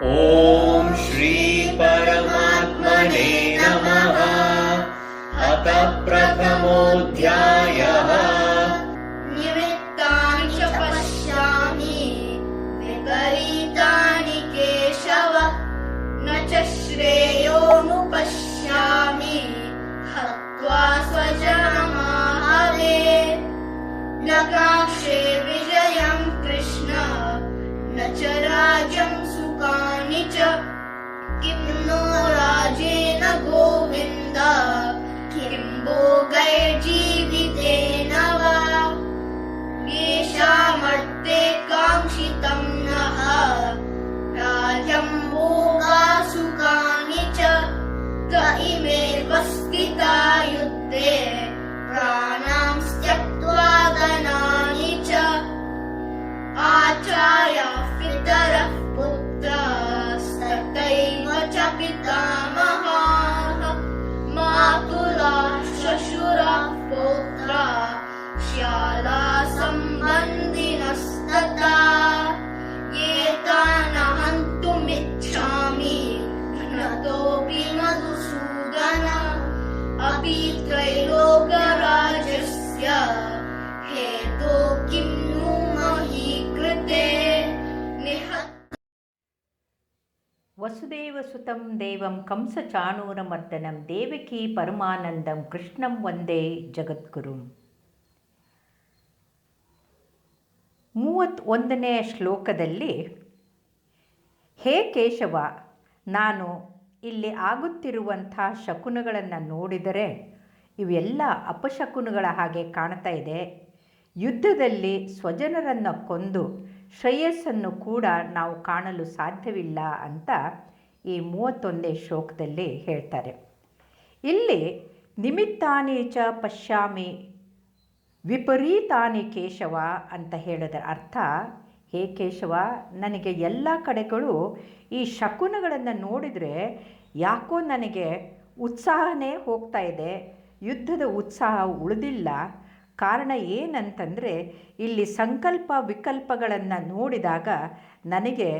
ॐ श्री परमात्मने नमः। अथ प्रथमोऽध्यायः। निमित्तानि च पश्यामि विपरीतानि केशव न च श्रेयोनुपश्यामि हत्वा स्वजनमाहवे न काङ्क्षे विजयं कृष्ण न च राज्यं सुखानि च किं नो राजेन गोविन्द किं भोगैर्जीवितेन be gone. ವಸುದೇವಸುತಂ ದೇವಂ ಕಂಸಚಾಣೂರಮರ್ದನಂ ದೇವಕಿ ಪರಮಾನಂದಂ ಕೃಷ್ಣಂ ವಂದೇ ಜಗದ್ಗುರು. ಮೂವತ್ತೊಂದನೆಯ ಶ್ಲೋಕದಲ್ಲಿ, ಹೇ ಕೇಶವ, ನಾನು ಇಲ್ಲಿ ಆಗುತ್ತಿರುವಂಥ ಶಕುನಗಳನ್ನು ನೋಡಿದರೆ ಇವೆಲ್ಲ ಅಪಶಕುನಗಳ ಹಾಗೆ ಕಾಣ್ತಾ ಇದೆ. ಯುದ್ಧದಲ್ಲಿ ಸ್ವಜನರನ್ನು ಕೊಂದು ಶ್ರೇಯಸ್ಸನ್ನು ಕೂಡ ನಾವು ಕಾಣಲು ಸಾಧ್ಯವಿಲ್ಲ ಅಂತ ಈ ಮೂವತ್ತೊಂದೇ ಶ್ಲೋಕದಲ್ಲಿ ಹೇಳ್ತಾರೆ. ಇಲ್ಲಿ ನಿಮಿತ್ತಾನೇಚ ಪಶ್ಯಾಮಿ, ವಿಪರೀತಾನಿ ಕೇಶವ ಅಂತ ಹೇಳಿದ ಅರ್ಥ, ಹೇ ಕೇಶವ, ನನಗೆ ಎಲ್ಲ ಕಡೆಗಳು ಈ ಶಕುನಗಳನ್ನು ನೋಡಿದರೆ ಯಾಕೋ ನನಗೆ ಉತ್ಸಾಹನೇ ಹೋಗ್ತಾ ಇದೆ, ಯುದ್ಧದ ಉತ್ಸಾಹ ಉಳಿದಿಲ್ಲ. ಕಾರಣ ಏನಂತಂದರೆ, ಇಲ್ಲಿ ಸಂಕಲ್ಪ ವಿಕಲ್ಪಗಳನ್ನು ನೋಡಿದಾಗ ನನಗೆ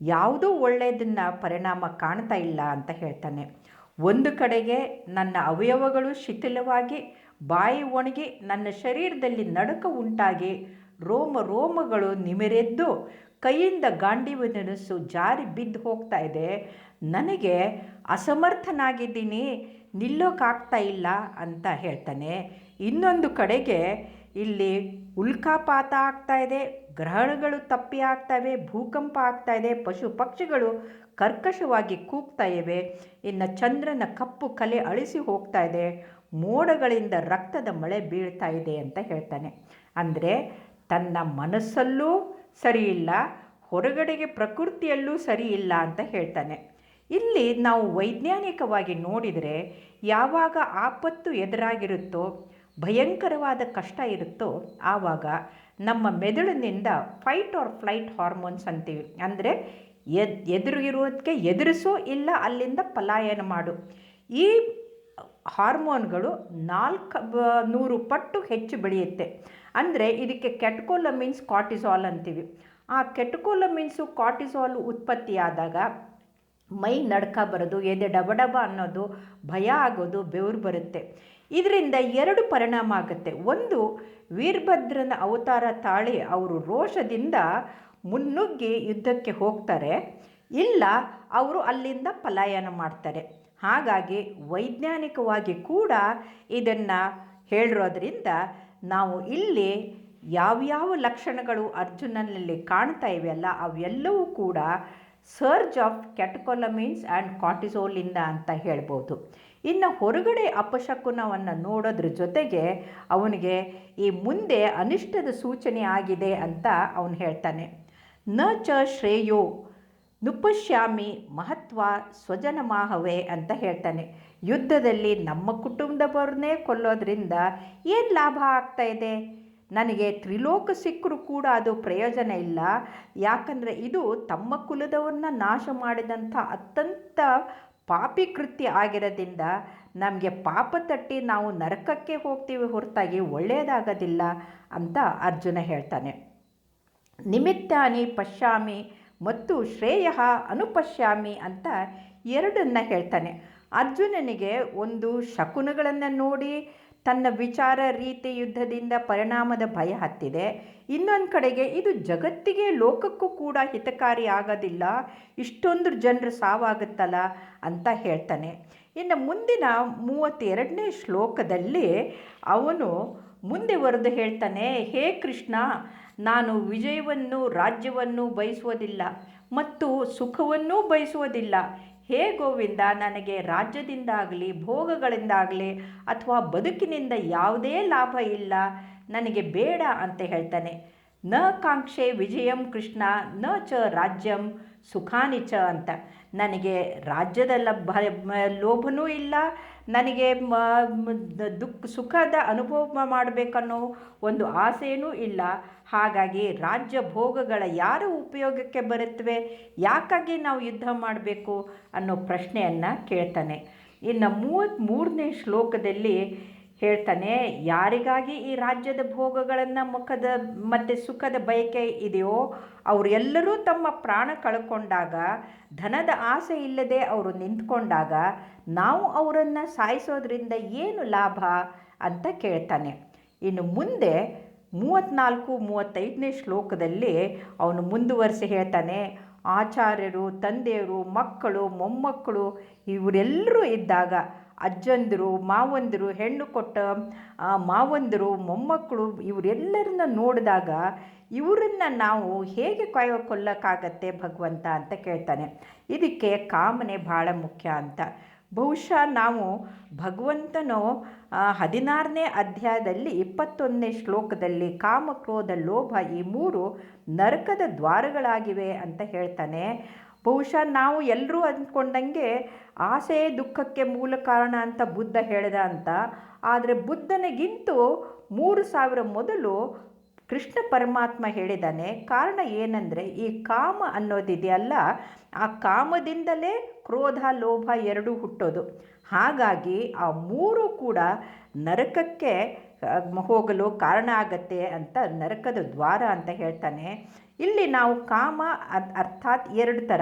ಯಾವುದೂ ಒಳ್ಳೆಯದನ್ನು ಪರಿಣಾಮ ಕಾಣ್ತಾ ಇಲ್ಲ ಅಂತ ಹೇಳ್ತಾನೆ. ಒಂದು ಕಡೆಗೆ ನನ್ನ ಅವಯವಗಳು ಶಿಥಿಲವಾಗಿ, ಬಾಯಿ ಒಣಗಿ ನನ್ನ ಶರೀರದಲ್ಲಿ ನಡುಕ ಉಂಟಾಗಿ ರೋಮ ರೋಮಗಳು ನಿಮಿರೆದ್ದು ಕೈಯಿಂದ ಗಾಂಡೀವನಸು ಜಾರಿ ಬಿದ್ದು ಹೋಗ್ತಾ ಇದೆ. ನನಗೆ ಅಸಮರ್ಥನಾಗಿದ್ದೀನಿ ನಿಲ್ಲೋಕ್ಕಾಗ್ತಾ ಇಲ್ಲ ಅಂತ ಹೇಳ್ತಾನೆ. ಇನ್ನೊಂದು ಕಡೆಗೆ ಇಲ್ಲಿ ಉಲ್ಕಾಪಾತ ಆಗ್ತಾ ಇದೆ. ಗ್ರಹಣಗಳು ತಪ್ಪಿ ಆಗ್ತವೆ ಭೂಕಂಪ ಆಗ್ತಾ ಇದೆ, ಪಶು ಪಕ್ಷಿಗಳು ಕರ್ಕಶವಾಗಿ ಕೂಗ್ತಾ ಇವೆ. ಇನ್ನು ಚಂದ್ರನ ಕಪ್ಪು ಕಲೆ ಅಳಿಸಿ ಹೋಗ್ತಾ ಇದೆ. ಮೋಡಗಳಿಂದ ರಕ್ತದ ಮಳೆ ಬೀಳ್ತಾ ಇದೆ ಅಂತ ಹೇಳ್ತಾನೆ. ಅಂದರೆ ತನ್ನ ಮನಸ್ಸಲ್ಲೂ ಸರಿಯಿಲ್ಲ ಹೊರಗಡೆಗೆ ಪ್ರಕೃತಿಯಲ್ಲೂ ಸರಿ ಇಲ್ಲ ಅಂತ ಹೇಳ್ತಾನೆ. ಇಲ್ಲಿ ನಾವು ವೈಜ್ಞಾನಿಕವಾಗಿ ನೋಡಿದರೆ ಯಾವಾಗ ಆಪತ್ತು ಎದುರಾಗಿರುತ್ತೋ, ಭಯಂಕರವಾದ ಕಷ್ಟ ಇರುತ್ತೋ, ಆವಾಗ ನಮ್ಮ ಮೆದುಳಿನಿಂದ ಫೈಟ್ ಆರ್ ಫ್ಲೈಟ್ ಹಾರ್ಮೋನ್ಸ್ ಅಂತೀವಿ. ಅಂದರೆ ಎದ್ ಎದುರಿಗಿರೋದಕ್ಕೆ ಎದುರಿಸು ಇಲ್ಲ, ಅಲ್ಲಿಂದ ಪಲಾಯನ ಮಾಡು. ಈ ಹಾರ್ಮೋನ್ಗಳು ನಾಲ್ಕು ನೂರು ಪಟ್ಟು ಹೆಚ್ಚು ಬೆಳೆಯುತ್ತೆ. ಅಂದರೆ ಇದಕ್ಕೆ ಕೆಟ್ಕೋಲಮಿನ್ಸ್ ಕಾರ್ಟಿಸಾಲ್ ಅಂತೀವಿ. ಆ ಕೆಟ್ಕೋಲಮಿನ್ಸು ಕಾಟಿಸಾಲ್ ಉತ್ಪತ್ತಿಯಾದಾಗ ಮೈ ನಡ್ಕ ಬರೋದು, ಎದೆ ಡಬ ಡಬ ಅನ್ನೋದು ಭಯ ಆಗೋದು ಬೆವರು ಬರುತ್ತೆ. ಇದರಿಂದ ಎರಡು ಪರಿಣಾಮ ಆಗುತ್ತೆ. ಒಂದು, ವೀರಭದ್ರನ ಅವತಾರ ತಾಳಿ ಅವರು ರೋಷದಿಂದ ಮುನ್ನುಗ್ಗಿ ಯುದ್ಧಕ್ಕೆ ಹೋಗ್ತಾರೆ. ಇಲ್ಲ, ಅವರು ಅಲ್ಲಿಂದ ಪಲಾಯನ ಮಾಡ್ತಾರೆ. ಹಾಗಾಗಿ ವೈಜ್ಞಾನಿಕವಾಗಿ ಕೂಡ ಇದನ್ನು ಹೇಳಿರೋದ್ರಿಂದ ನಾವು ಇಲ್ಲಿ ಯಾವ್ಯಾವ ಲಕ್ಷಣಗಳು ಅರ್ಜುನನಲ್ಲಿ ಕಾಣ್ತಾ ಇವೆಯಲ್ಲ ಅವೆಲ್ಲವೂ ಕೂಡ ಸರ್ಜ್ ಆಫ್ ಕ್ಯಾಟಕೊಲಮೀನ್ಸ್ ಆ್ಯಂಡ್ ಕಾಟಿಸೋಲಿಂದ ಅಂತ ಹೇಳ್ಬೋದು. ಇನ್ನು ಹೊರಗಡೆ ಅಪಶಕುನವನ್ನು ನೋಡೋದ್ರ ಜೊತೆಗೆ ಅವನಿಗೆ ಈ ಮುಂದೆ ಅನಿಷ್ಟದ ಸೂಚನೆ ಆಗಿದೆ ಅಂತ ಅವನು ಹೇಳ್ತಾನೆ. ನ ಚ ಶ್ರೇಯೋ ನುಪಶ್ಯಾಮಿ ಮಹತ್ವ ಸ್ವಜನಮಾಹವೇ ಅಂತ ಹೇಳ್ತಾನೆ. ಯುದ್ಧದಲ್ಲಿ ನಮ್ಮ ಕುಟುಂಬದವರನ್ನೇ ಕೊಲ್ಲೋದ್ರಿಂದ ಏನು ಲಾಭ ಆಗ್ತಾ ಇದೆ? ನನಗೆ ತ್ರಿಲೋಕ ಸಿಕ್ಕರೂ ಕೂಡ ಅದು ಪ್ರಯೋಜನ ಇಲ್ಲ. ಯಾಕಂದರೆ ಇದು ತಮ್ಮ ಕುಲದವನ್ನ ನಾಶ ಮಾಡಿದಂಥ ಅತ್ಯಂತ ಪಾಪಿ ಕೃತ್ಯ ಆಗಿರೋದ್ರಿಂದ ನಮಗೆ ಪಾಪ ತಟ್ಟಿ ನಾವು ನರಕಕ್ಕೆ ಹೋಗ್ತೀವಿ ಹೊರತಾಗಿ ಒಳ್ಳೆಯದಾಗೋದಿಲ್ಲ ಅಂತ ಅರ್ಜುನ ಹೇಳ್ತಾನೆ. ನಿಮಿತ್ತಾನಿ ಪಶ್ಯಾಮಿ ಮತ್ತು ಶ್ರೇಯ ಅನುಪಶ್ಯಾಮಿ ಅಂತ ಎರಡನ್ನ ಹೇಳ್ತಾನೆ. ಅರ್ಜುನನಿಗೆ ಒಂದು ಶಕುನಗಳನ್ನು ನೋಡಿ ತನ್ನ ವಿಚಾರ ರೀತಿ ಯುದ್ಧದಿಂದ ಪರಿಣಾಮದ ಭಯ ಹತ್ತಿದೆ. ಇನ್ನೊಂದು ಕಡೆಗೆ ಇದು ಜಗತ್ತಿಗೆ ಲೋಕಕ್ಕೂ ಕೂಡ ಹಿತಕಾರಿ ಆಗೋದಿಲ್ಲ. ಇಷ್ಟೊಂದು ಜನರು ಸಾವಾಗುತ್ತಲ್ಲ ಅಂತ ಹೇಳ್ತಾನೆ. ಇನ್ನು ಮುಂದಿನ ಮೂವತ್ತೆರಡನೇ ಶ್ಲೋಕದಲ್ಲಿ ಅವನು ಮುಂದೆ ಬರೆದು ಹೇಳ್ತಾನೆ, ಹೇ ಕೃಷ್ಣ, ನಾನು ವಿಜಯವನ್ನು, ರಾಜ್ಯವನ್ನು ಬಯಸುವುದಿಲ್ಲ ಮತ್ತು ಸುಖವನ್ನೂ ಬಯಸುವುದಿಲ್ಲ. ಹೇ ಗೋವಿಂದ ನನಗೆ ರಾಜ್ಯದಿಂದಾಗಲಿ ಭೋಗಗಳಿಂದಾಗಲಿ ಅಥವಾ ಬದುಕಿನಿಂದ ಯಾವುದೇ ಲಾಭ ಇಲ್ಲ ನನಗೆ ಬೇಡ ಅಂತ ಹೇಳ್ತಾನೆ. ನ ಕಾಂಕ್ಷೆ ವಿಜಯಂ ಕೃಷ್ಣ, ನ ಚ ರಾಜ್ಯಂ ಸುಖಾನಿ ಚ ಅಂತ. ನನಗೆ ರಾಜ್ಯದ ಲಭ, ಲೋಭನೂ ಇಲ್ಲ. ನನಗೆ ದುಃಖ, ಸುಖದ ಅನುಭವ ಮಾಡಬೇಕನ್ನೋ ಒಂದು ಆಸೆಯೂ ಇಲ್ಲ. ಹಾಗಾಗಿ ರಾಜ್ಯ ಭೋಗಗಳ ಯಾರ ಉಪಯೋಗಕ್ಕೆ ಬರುತ್ತವೆ ಯಾಕಾಗಿ ನಾವು ಯುದ್ಧ ಮಾಡಬೇಕು ಅನ್ನೋ ಪ್ರಶ್ನೆಯನ್ನು ಕೇಳ್ತಾನೆ. ಇನ್ನು ಮೂವತ್ತ್ಮೂರನೇ ಶ್ಲೋಕದಲ್ಲಿ ಹೇಳ್ತಾನೆ, ಯಾರಿಗಾಗಿ ಈ ರಾಜ್ಯದ ಭೋಗಗಳನ್ನು ಮುಖದ ಮತ್ತು ಸುಖದ ಬಯಕೆ ಇದೆಯೋ ಅವರೆಲ್ಲರೂ ತಮ್ಮ ಪ್ರಾಣ ಕಳ್ಕೊಂಡಾಗ, ಧನದ ಆಸೆ ಇಲ್ಲದೆ ಅವರು ನಿಂತ್ಕೊಂಡಾಗ, ನಾವು ಅವರನ್ನು ಸಾಯಿಸೋದ್ರಿಂದ ಏನು ಲಾಭ? ಅಂತ ಕೇಳ್ತಾನೆ. ಇನ್ನು ಮುಂದೆ ಮೂವತ್ತ್ನಾಲ್ಕು ಮೂವತ್ತೈದನೇ ಶ್ಲೋಕದಲ್ಲಿ ಅವನು ಮುಂದುವರಿಸಿ ಹೇಳ್ತಾನೆ, ಆಚಾರ್ಯರು, ತಂದೆಯರು, ಮಕ್ಕಳು, ಮೊಮ್ಮಕ್ಕಳು, ಇವರೆಲ್ಲರೂ ಇದ್ದಾಗ ಅಜ್ಜಂದಿರು, ಮಾವಂದಿರು, ಹೆಣ್ಣು ಕೊಟ್ಟ ಮಾವಂದಿರು, ಮೊಮ್ಮಕ್ಕಳು ಇವರೆಲ್ಲರನ್ನ ನೋಡಿದಾಗ ಇವರನ್ನು ನಾವು ಹೇಗೆ ಕೊಯ್ ಕೊಲ್ಲಕ್ಕಾಗತ್ತೆ ಭಗವಂತ ಅಂತ ಕೇಳ್ತಾನೆ. ಇದಕ್ಕೆ ಕಾಮನೆ ಭಾಳ ಮುಖ್ಯ ಅಂತ. ಬಹುಶಃ ನಾವು ಭಗವಂತನು ಹದಿನಾರನೇ ಅಧ್ಯಾಯದಲ್ಲಿ ಇಪ್ಪತ್ತೊಂದನೇ ಶ್ಲೋಕದಲ್ಲಿ ಕಾಮಕ್ರೋಧ, ಲೋಭ ಈ ಮೂರು ನರಕದ ದ್ವಾರಗಳಾಗಿವೆ ಅಂತ ಹೇಳ್ತಾನೆ. ಬಹುಶಃ ನಾವು ಎಲ್ಲರೂ ಅಂದ್ಕೊಂಡಂಗೆ ಆಸೆ ದುಃಖಕ್ಕೆ ಮೂಲ ಕಾರಣ ಅಂತ ಬುದ್ಧ ಹೇಳಿದ ಅಂತ. ಆದರೆ ಬುದ್ಧನಿಗಿಂತೂ ಮೂರು ಸಾವಿರ ಮೊದಲು ಕೃಷ್ಣ ಪರಮಾತ್ಮ ಹೇಳಿದಾನೆ. ಕಾರಣ ಏನಂದರೆ ಈ ಕಾಮ ಅನ್ನೋದಿದೆಯಲ್ಲ, ಆ ಕಾಮದಿಂದಲೇ ಕ್ರೋಧ, ಲೋಭ ಎರಡೂ ಹುಟ್ಟೋದು. ಹಾಗಾಗಿ ಆ ಮೂರು ಕೂಡ ನರಕಕ್ಕೆ ಹೋಗಲು ಕಾರಣ ಆಗತ್ತೆ ಅಂತ ನರಕದ ದ್ವಾರ ಅಂತ ಹೇಳ್ತಾನೆ. ಇಲ್ಲಿ ನಾವು ಕಾಮ ಅರ್ಥಾತ್ ಎರಡು ಥರ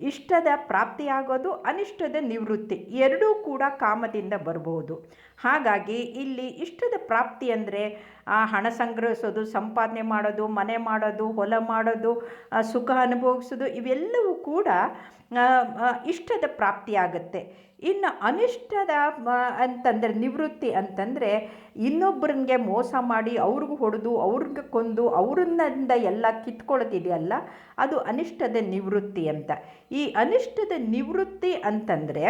ಇಷ್ಟದ ಪ್ರಾಪ್ತಿಯಾಗೋದು ಅನಿಷ್ಟದ ನಿವೃತ್ತಿ. ಎರಡೂ ಕೂಡ ಕಾಮದಿಂದ ಬರಬಹುದು ಹಾಗಾಗಿ ಇಲ್ಲಿ ಇಷ್ಟದ ಪ್ರಾಪ್ತಿ ಅಂದರೆ ಹಣ ಸಂಗ್ರಹಿಸೋದು ಸಂಪಾದನೆ ಮಾಡೋದು ಮನೆ ಮಾಡೋದು ಹೊಲ ಮಾಡೋದು ಸುಖ ಅನುಭವಿಸೋದು ಇವೆಲ್ಲವೂ ಕೂಡ ಆ, ಆ, ಇಷ್ಟದ ಪ್ರಾಪ್ತಿಯಾಗುತ್ತೆ. ಇನ್ನು ಅನಿಷ್ಟದ ಅಂತಂದರೆ ನಿವೃತ್ತಿ ಅಂತಂದರೆ ಇನ್ನೊಬ್ಬರಿಗೆ ಮೋಸ ಮಾಡಿ ಅವ್ರಿಗೂ ಹೊಡೆದು, ಅವ್ರಿಗೆ ಕೊಂದು, ಅವ್ರನ್ನಿಂದ ಎಲ್ಲ ಕಿತ್ಕೊಳ್ತಿದೆಯಲ್ಲ, ಅದು ಅನಿಷ್ಟದ ನಿವೃತ್ತಿ ಅಂತ. ಈ ಅನಿಷ್ಟದ ನಿವೃತ್ತಿ ಅಂತಂದರೆ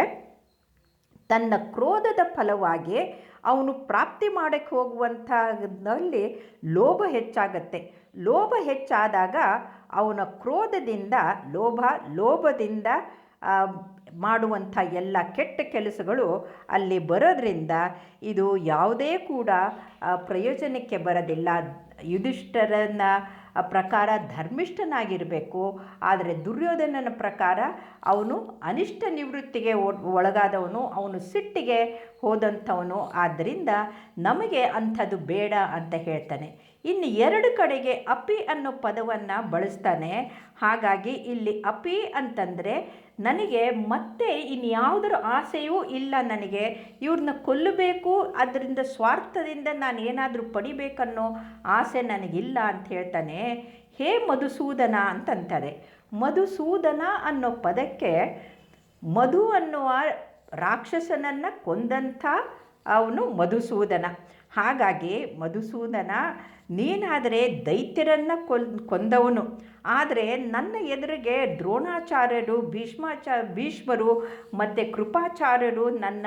ತನ್ನ ಕ್ರೋಧದ ಫಲವಾಗಿ ಅವನು ಪ್ರಾಪ್ತಿ ಮಾಡಕ್ಕೆ ಹೋಗುವಂಥದ್ದಲ್ಲಿ ಲೋಭ ಹೆಚ್ಚಾಗತ್ತೆ. ಲೋಭ ಹೆಚ್ಚಾದಾಗ ಅವನ ಕ್ರೋಧದಿಂದ, ಲೋಭ, ಲೋಭದಿಂದ ಮಾಡುವಂಥ ಎಲ್ಲ ಕೆಟ್ಟ ಕೆಲಸಗಳು ಅಲ್ಲಿ ಬರೋದ್ರಿಂದ ಇದು ಯಾವುದೇ ಕೂಡ ಪ್ರಯೋಜನಕ್ಕೆ ಬರೋದಿಲ್ಲ. ಯುಧಿಷ್ಠರನ ಪ್ರಕಾರ ಧರ್ಮಿಷ್ಠನಾಗಿರಬೇಕು. ಆದರೆ ದುರ್ಯೋಧನನ ಪ್ರಕಾರ ಅವನು ಅನಿಷ್ಟ ನಿವೃತ್ತಿಗೆ ಒಳಗಾದವನು, ಅವನು ಸಿಟ್ಟಿಗೆ ಹೋದಂಥವನು. ಆದ್ದರಿಂದ ನಮಗೆ ಅಂಥದ್ದು ಬೇಡ ಅಂತ ಹೇಳ್ತಾನೆ. ಇನ್ನು ಎರಡು ಕಡೆಗೆ ಅಪಿ ಅನ್ನೋ ಪದವನ್ನು ಬಳಸ್ತಾನೆ. ಹಾಗಾಗಿ ಇಲ್ಲಿ ಅಪಿ ಅಂತಂದರೆ ನನಗೆ ಮತ್ತೆ ಇನ್ಯಾವುದರ ಆಸೆಯೂ ಇಲ್ಲ ನನಗೆ. ಇವ್ರನ್ನ ಕೊಲ್ಲಬೇಕು, ಅದರಿಂದ ಸ್ವಾರ್ಥದಿಂದ ನಾನು ಏನಾದರೂ ಪಡಿಬೇಕನ್ನೋ ಆಸೆ ನನಗಿಲ್ಲ ಅಂತ ಹೇಳ್ತಾನೆ. ಹೇ ಮಧುಸೂದನ ಅಂತಂತಾರೆ. ಮಧುಸೂದನ ಅನ್ನೋ ಪದಕ್ಕೆ ಮಧು ಅನ್ನುವ ರಾಕ್ಷಸನನ್ನು ಕೊಂದಂಥ ಅವನು ಮಧುಸೂದನ. ಹಾಗಾಗಿ ಮಧುಸೂದನ ನೀನಾದರೆ ದೈತ್ಯರನ್ನು ಕೊಲ್, ಕೊಂದವನು. ಆದರೆ ನನ್ನ ಎದುರಿಗೆ ದ್ರೋಣಾಚಾರ್ಯರು, ಭೀಷ್ಮಾಚ, ಭೀಷ್ಮರು ಮತ್ತು ಕೃಪಾಚಾರ್ಯರು, ನನ್ನ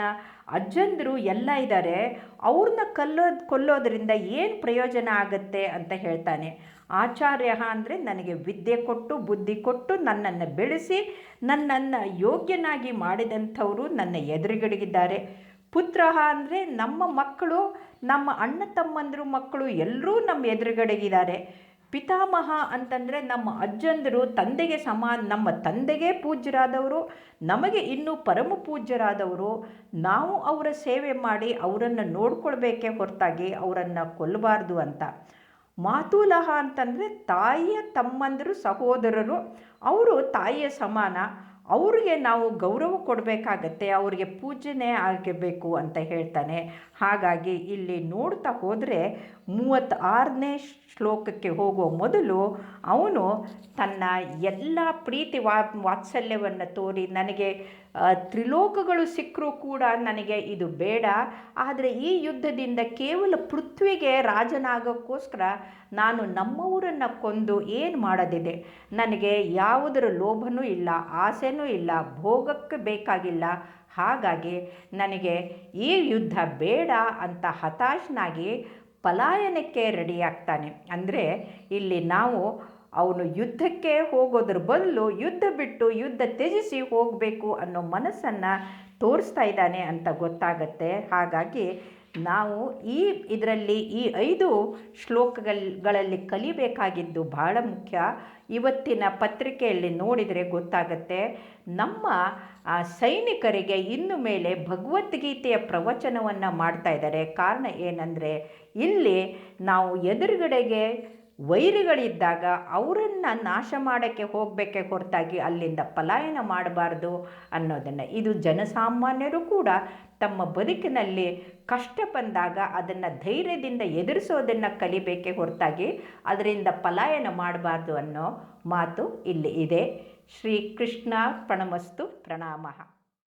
ಅಜ್ಜಂದರು ಎಲ್ಲ ಇದ್ದಾರೆ ಅವ್ರನ್ನ ಕಲ್ಲೋದು, ಕೊಲ್ಲೋದ್ರಿಂದ ಏನು ಪ್ರಯೋಜನ ಆಗುತ್ತೆ ಅಂತ ಹೇಳ್ತಾನೆ. ಆಚಾರ್ಯ ಅಂದರೆ ನನಗೆ ವಿದ್ಯೆ ಕೊಟ್ಟು, ಬುದ್ಧಿ ಕೊಟ್ಟು ನನ್ನನ್ನು ಬೆಳೆಸಿ, ನನ್ನನ್ನು ಯೋಗ್ಯನಾಗಿ ಮಾಡಿದಂಥವರು ನನ್ನ ಎದುರುಗಡೆಗಿದ್ದಾರೆ ಪುತ್ರ ಅಂದರೆ ನಮ್ಮ ಮಕ್ಕಳು, ನಮ್ಮ ಅಣ್ಣ ತಮ್ಮಂದಿರು ಮಕ್ಕಳು ಎಲ್ಲರೂ ನಮ್ಮ ಎದುರುಗಡೆಗಿದ್ದಾರೆ. ಪಿತಾಮಹ ಅಂತಂದರೆ ನಮ್ಮ ಅಜ್ಜಂದರು ತಂದೆಗೆ ಸಮಾನ, ನಮ್ಮ ತಂದೆಗೆ ಪೂಜ್ಯರಾದವರು, ನಮಗೆ ಇನ್ನೂ ಪರಮ ಪೂಜ್ಯರಾದವರು. ನಾವು ಅವರ ಸೇವೆ ಮಾಡಿ ಅವರನ್ನು ನೋಡ್ಕೊಳ್ಬೇಕೇ ಹೊರತಾಗಿ ಅವರನ್ನು ಕೊಲ್ಲಬಾರ್ದು ಅಂತ. ಮಾತುಲಹ ಅಂತಂದರೆ ತಾಯಿಯ ತಮ್ಮಂದರು ಸಹೋದರರು, ಅವರು ತಾಯಿಯ ಸಮಾನ. ಅವ್ರಿಗೆ ನಾವು ಗೌರವ ಕೊಡಬೇಕಾಗತ್ತೆ ಅವ್ರಿಗೆ ಪೂಜನೆ ಆಗಬೇಕು ಅಂತ ಹೇಳ್ತಾನೆ. ಹಾಗಾಗಿ ಇಲ್ಲಿ ನೋಡ್ತಾ ಹೋದರೆ ಮೂವತ್ತಾರನೇ ಶ್ಲೋಕಕ್ಕೆ ಹೋಗೋ ಮೊದಲು ಅವನು ತನ್ನ ಎಲ್ಲ ಪ್ರೀತಿ ವಾ ವಾತ್ಸಲ್ಯವನ್ನು ತೋರಿ ನನಗೆ ತ್ರಿಲೋಕಗಳು ಸಿಕ್ಕರೂ ಕೂಡ ನನಗೆ ಇದು ಬೇಡ. ಆದರೆ ಈ ಯುದ್ಧದಿಂದ ಕೇವಲ ಪೃಥ್ವಿಗೆ ರಾಜನಾಗೋಕ್ಕೋಸ್ಕರ ನಾನು ನಮ್ಮವರನ್ನು ಕೊಂದು ಏನು ಮಾಡೋದಿದೆ? ನನಗೆ ಯಾವುದರ ಲೋಭನೂ ಇಲ್ಲ, ಆಸೆನೂ ಇಲ್ಲ, ಭೋಗಕ್ಕೆ ಬೇಕಾಗಿಲ್ಲ. ಹಾಗಾಗಿ ನನಗೆ ಈ ಯುದ್ಧ ಬೇಡ ಅಂತ ಹತಾಶನಾಗಿ ಪಲಾಯನಕ್ಕೆ ರೆಡಿಯಾಗ್ತಾನೆ ಅಂದರೆ ಇಲ್ಲಿ ನಾವು ಅವನು ಯುದ್ಧಕ್ಕೆ ಹೋಗೋದ್ರ ಬದಲು ಯುದ್ಧ ಬಿಟ್ಟು ಯುದ್ಧ ತ್ಯಜಿಸಿ ಹೋಗಬೇಕು ಅನ್ನೋ ಮನಸ್ಸನ್ನು ತೋರಿಸ್ತಾ ಇದ್ದಾನೆ ಅಂತ ಗೊತ್ತಾಗತ್ತೆ. ಹಾಗಾಗಿ ನಾವು ಈ ಇದರಲ್ಲಿ ಈ ಐದು ಶ್ಲೋಕಗಳಲ್ಲಿ ಕಲಿಬೇಕಾಗಿದ್ದು ಬಹಳ ಮುಖ್ಯ. ಇವತ್ತಿನ ಪತ್ರಿಕೆಯಲ್ಲಿ ನೋಡಿದರೆ ಗೊತ್ತಾಗತ್ತೆ. ನಮ್ಮ ಸೈನಿಕರಿಗೆ ಇನ್ನು ಮೇಲೆ ಭಗವದ್ಗೀತೆಯ ಪ್ರವಚನವನ್ನು ಮಾಡ್ತಾ ಇದ್ದಾರೆ. ಕಾರಣ ಏನಂದರೆ ಇಲ್ಲಿ ನಾವು ಎದುರುಗಡೆಗೆ ವೈರಿಗಳಿದ್ದಾಗ ಅವರನ್ನು ನಾಶ ಮಾಡೋಕ್ಕೆ ಹೋಗಬೇಕೆ ಹೊರತಾಗಿ ಅಲ್ಲಿಂದ ಪಲಾಯನ ಮಾಡಬಾರ್ದು ಅನ್ನೋದನ್ನು ಇದು ಜನಸಾಮಾನ್ಯರು ಕೂಡ ತಮ್ಮ ಬದುಕಿನಲ್ಲಿ ಕಷ್ಟ ಬಂದಾಗ ಅದನ್ನು ಧೈರ್ಯದಿಂದ ಎದುರಿಸೋದನ್ನು ಕಲಿಬೇಕೆ ಹೊರತಾಗಿ ಅದರಿಂದ ಪಲಾಯನ ಮಾಡಬಾರ್ದು ಅನ್ನೋ ಮಾತು ಇಲ್ಲಿ ಇದೆ. ಶ್ರೀ ಕೃಷ್ಣ ಪ್ರಣಮಸ್ತು ಪ್ರಣಾಮಃ.